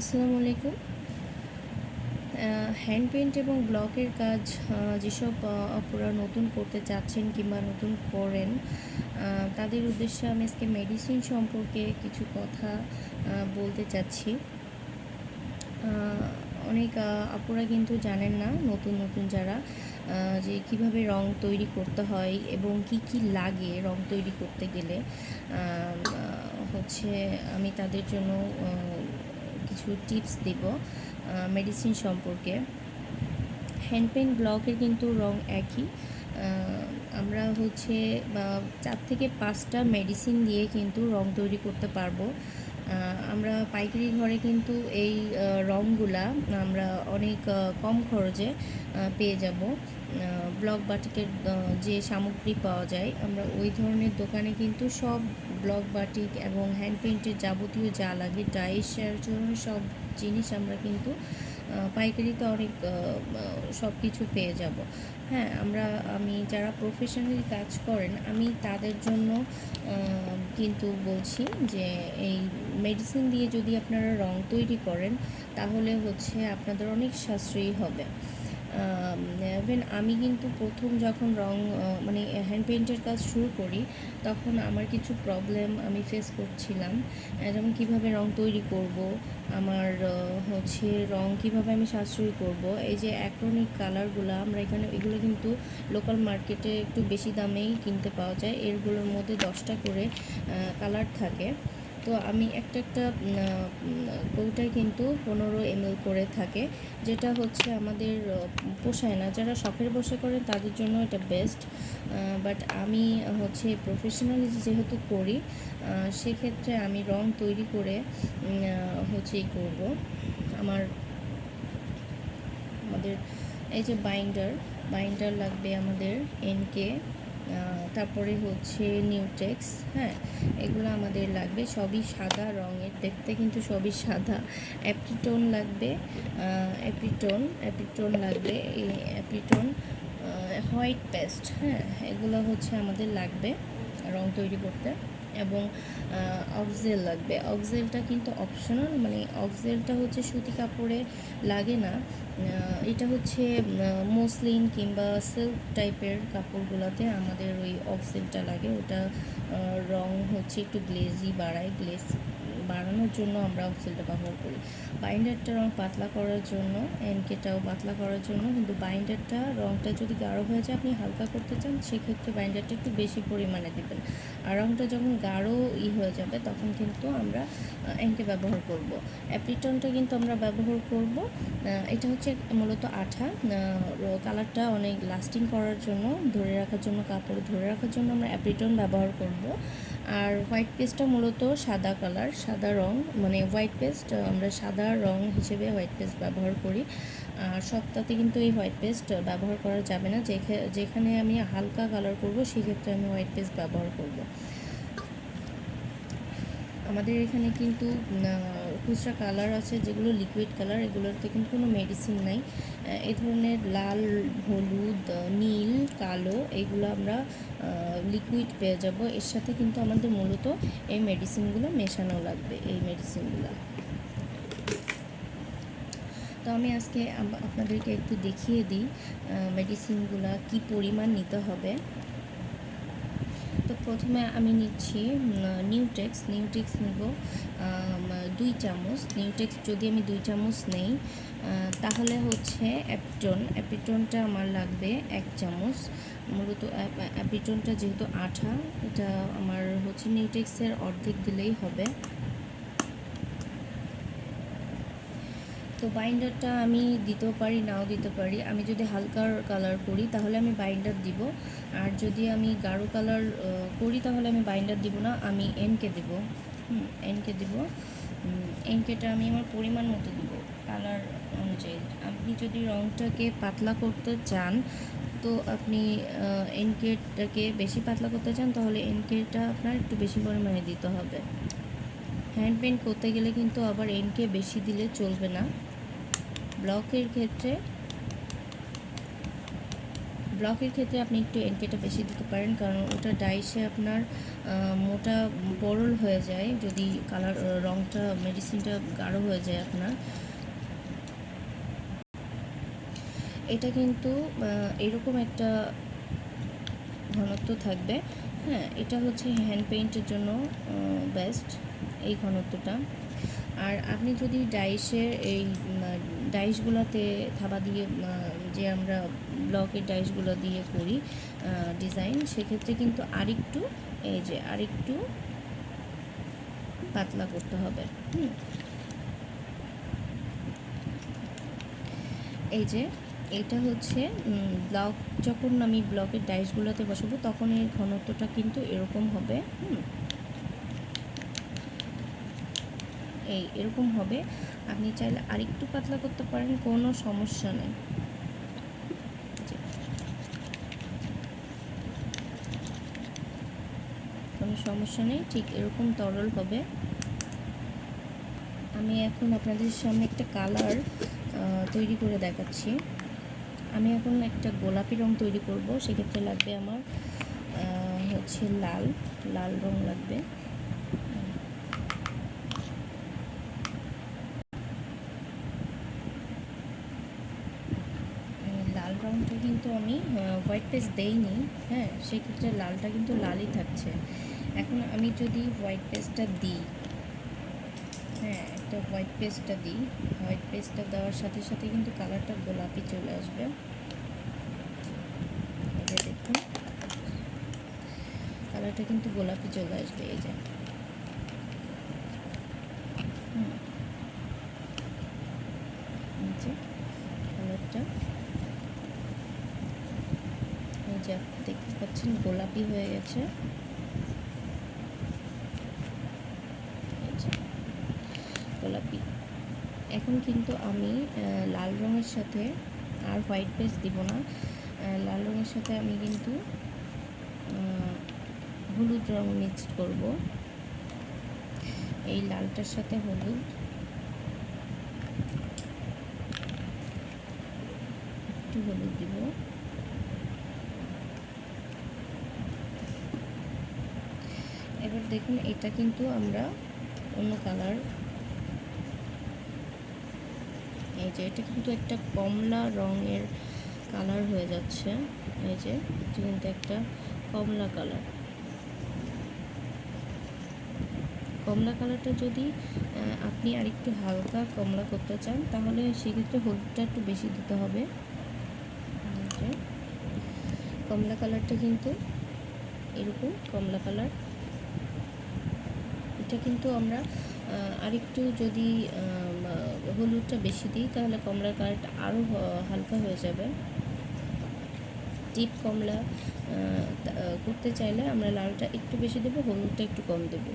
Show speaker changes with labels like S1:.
S1: আসসালামু আলাইকুম। Hand paint এবং ব্লকের কাজ যেসব আপুরা নতুন করতে চাচ্ছেন কিংবা নতুন করেন তাদের উদ্দেশ্যে আমি আজকে মেডিসিন সম্পর্কে কিছু কথা বলতে চাচ্ছি। অনেক আপুরা কিন্তু জানেন না, নতুন নতুন যারা যে কীভাবে রং তৈরি করতে হয় এবং কি কি লাগে রং তৈরি করতে গেলে হচ্ছে আমি তাদের জন্য কিছু টিপস দেব মেডিসিন সম্পর্কে। হ্যান্ড পেন ব্লকের কিন্তু রং একই। আমরা হচ্ছে চার থেকে পাঁচটা মেডিসিন দিয়ে কিন্তু রং তৈরি করতে পারব। আমরা পাইকারি ঘরে কিন্তু এই রঙগুলা আমরা অনেক কম খরচে পেয়ে যাব। ব্লক বাটিকের যে সামগ্রী পাওয়া যায়, আমরা ওই ধরনের দোকানে কিন্তু সব ব্লক বাটিক এবং হ্যান্ড পেন্টের যাবতীয় যা লাগে ডাইস সব জিনিস আমরা কিন্তু পাইকারিতে অনেক সব কিছু পেয়ে যাব। হ্যাঁ আমরা, আমি যারা প্রফেশনালি কাজ করেন, আমি তাদের জন্য কিন্তু বলছি যে, এই মেডিসিন দিয়ে যদি আপনারা রং তৈরি করেন, তাহলে হচ্ছে আপনাদের অনেক সাশ্রয়ী হবে। ইভেন আমি কিন্তু প্রথম যখন রং মানে হ্যান্ড পেইন্টের কাজ শুরু করি, তখন আমার কিছু প্রবলেম আমি ফেস করছিলাম। যেমন কীভাবে রং তৈরি করব, আমার হচ্ছে রং কীভাবে আমি সাশ্রয়ী করব, এই যে অ্যাক্রোনিক কালারগুলো আমরা এখানে, এগুলো কিন্তু লোকাল মার্কেটে একটু বেশি দামেই কিনতে পাওয়া যায়। এরগুলোর মধ্যে দশটা করে কালার থাকে। তো আমি একটা একটা কৌটায় কিন্তু পনেরো এম করে থাকে, যেটা হচ্ছে আমাদের পোষায় না। যারা শখের বসে করেন তাদের জন্য এটা বেস্ট বাট আমি হচ্ছে প্রফেশনালি যেহেতু করি সেক্ষেত্রে আমি রং তৈরি করে হচ্ছে করব। আমার, আমাদের এই যে বাইন্ডার বাইন্ডার লাগবে আমাদের এনকে তারপরে হচ্ছে নিউটেক্স হ্যাঁ এগুলো আমাদের লাগবে। সবই সাদা রঙের, দেখতে কিন্তু সবই সাদা। অ্যাপ্রিটোন লাগবে অ্যাপ্রিটোন অ্যাপ্রিটোন লাগবে, এই অ্যাপ্রিটোন হোয়াইট পেস্ট হ্যাঁ এগুলো হচ্ছে আমাদের লাগবে রং তৈরি করতে। এবং অক্সেল লাগবে। অক্সেলটা কিন্তু অপশনাল মানে অক্সেলটা হচ্ছে সুতি কাপড়ে লাগে না। এটা হচ্ছে মসলিন কিংবা সিল্ক টাইপের কাপড়গুলোতে আমাদের ওই অক্সেলটা লাগে। ওটা রং হচ্ছে একটু গ্লেজি বাড়ায় গ্লেজ বাড়ানোর জন্য আমরা অক্সেলটা ব্যবহার করি। বাইন্ডারটা রং পাতলা করার জন্য, এনকেটাও পাতলা করার জন্য, কিন্তু বাইন্ডারটা রংটা যদি গাঢ় হয়ে যায়, আপনি হালকা করতে চান, সেক্ষেত্রে বাইন্ডারটা একটু বেশি পরিমাণে দেবেন। আর রংটা যখন গাঢ় ই হয়ে যাবে, তখন কিন্তু আমরা এনকে ব্যবহার করব। অ্যাপ্রিটনটা কিন্তু আমরা ব্যবহার করব এটা হচ্ছে মূলত আঠা কালারটা অনেক লাস্টিং করার জন্য, ধরে রাখার জন্য, কাপড় ধরে রাখার জন্য আমরা অ্যাপ্রিটন ব্যবহার করব। আর হোয়াইট পেস্টটা মূলত সাদা কালার সাদা রং মানে হোয়াইট পেস্ট আমরা সাদা রং হিসেবে হোয়াইট পেস্ট ব্যবহার করি। আর সপ্তাহে কিন্তু এই হোয়াইট পেস্ট ব্যবহার করা যাবে না। যেখা- যেখানে আমি হালকা কালার করব, সেক্ষেত্রে আমি হোয়াইট পেস্ট ব্যবহার করব। আমাদের এখানে কিন্তু খুচরা কালার আছে, যেগুলো লিকুইড কালার এগুলোতে কিন্তু কোনো মেডিসিন নাই। এই ধরনের লাল, হলুদ নীল, কালো, এগুলো আমরা লিকুইড পেয়ে যাব। এর সাথে কিন্তু আমাদের মূলত এই মেডিসিনগুলো মেশানো লাগবে, এই মেডিসিনগুলো তো আমি আজকে আপনাদেরকে একটু দেখিয়ে দিই মেডিসিনগুলো কি পরিমাণ নিতে হবে। প্রথমে আমি নিচ্ছি নিউটেক্স নিউটেক্স নেব দুই চামচ। নিউটেক্স যদি আমি দুই চামচ নেই তাহলে হচ্ছে অ্যাপিটন অ্যাপিটনটা আমার লাগবে এক চামচ। মূলত অ্যাপ- অ্যাপিটনটা যেহেতু আঠা, এটা আমার হচ্ছে নিউটেক্সের অর্ধেক দিলেই হবে। তো বাইন্ডারটা আমি দিতেও পারি, নাও দিতে পারি। আমি যদি হালকা কালার করি, তাহলে আমি বাইন্ডার দিব। আর যদি আমি গাঢ় কালার করি, তাহলে আমি বাইন্ডার দিব না, আমি এনকে দিব। হুম এনকে দিব। এনকেটা আমি আমার পরিমাণ মতো দিব কালার অনুযায়ী। আপনি যদি রঙটাকে পাতলা করতে চান, তো আপনি এনকেটাকে বেশি পাতলা করতে চান, তাহলে এনকেটা আপনার একটু বেশি পরিমাণে দিতে হবে। হ্যান্ড পেন্ট করতে গেলে কিন্তু আবার এনকে বেশি দিলে চলবে না। ব্লকের ক্ষেত্রে ব্লকের ক্ষেত্রে আপনি একটু এনকেটা বেশি দিতে পারেন, কারণ ওটা ডাইসে আপনার মোটা বরল হয়ে যায়, যদি কালার রঙটা মেডিসিনটা গাঢ় হয়ে যায় আপনার। এটা কিন্তু এরকম একটা ঘনত্ব থাকবে। হ্যাঁ এটা হচ্ছে হ্যান্ড পেইন্টের জন্য বেস্ট এই ঘনত্বটা। আর আপনি যদি ডাইসের এই ডাইসগুলোতে থাবা দিয়ে যে আমরা ব্লকের ডাইসগুলো দিয়ে করি ডিজাইন, সেক্ষেত্রে কিন্তু আরেকটু, এই যে আরেকটু পাতলা করতে হবে, হুম। এই যে এটা হচ্ছে ব্লক, যখন আমি ব্লকের ডাইসগুলোতে বসাবো, তখন এর ঘনত্বটা কিন্তু এরকম হবে, হুম। এই, এরকম হবে। আপনি চাইলে আরেকটু পাতলা করতে পারেন, কোনো সমস্যা নেই। কোনো সমস্যা নেই, ঠিক এরকম তরল হবে। আমি এখন আপনাদের সামনে একটা কালার তৈরি করে দেখাচ্ছি। আমি এখন একটা গোলাপি রং তৈরি করব, সেক্ষেত্রে লাগবে আমার হচ্ছে লাল লাল রং লাগবে উম, লাল রংটা কিন্তু আমি হোয়াইট পেস্ট দেইনি হ্যাঁ? সেক্ষেত্রে লালটা কিন্তু লালই থাকছে। এখন আমি যদি হোয়াইট পেস্টটা দিই হ্যাঁ একটা হোয়াইট পেস্টটা দিই হোয়াইট পেস্টটা দেওয়ার সাথে সাথে কিন্তু কালারটা গোলাপি চলে আসবে। দেখুন কালারটা কিন্তু গোলাপি চলে আসবে, এই যে। কালারটা যে দেখতে পাচ্ছেন, গোলাপি হয়ে গেছে। গোলাপি। এখন কিন্তু আমি লাল রঙের সাথে আর হোয়াইট পেস্ট দিব না। লাল রঙের সাথে আমি কিন্তু হলুদ রং মিক্সড করব। এই লালটার সাথে হলুদ। একটু হলুদ দিব। দেখুন, এটা কিন্তু আমরা অন্য কালার। এই যে, এটা কিন্তু একটা কমলা রঙের কালার হয়ে যাচ্ছে। এই যে, এটা কিন্তু একটা কমলা কালার। কমলা কালারটা যদি আপনি আরেকটু হালকা কমলা করতে চান, তাহলে সেক্ষেত্রে হলুদটা একটু বেশি দিতে হবে। কমলা কালারটা কিন্তু এরকম কমলা কালার। এটা কিন্তু আমরা আরেকটু যদি হলুদটা বেশি দিই, তাহলে কমলার কালারটা আরও হালকা হয়ে যাবে। ডিপ কমলা করতে চাইলে আমরা লালটা একটু বেশি দেবো, হলুদটা একটু কম দেবো।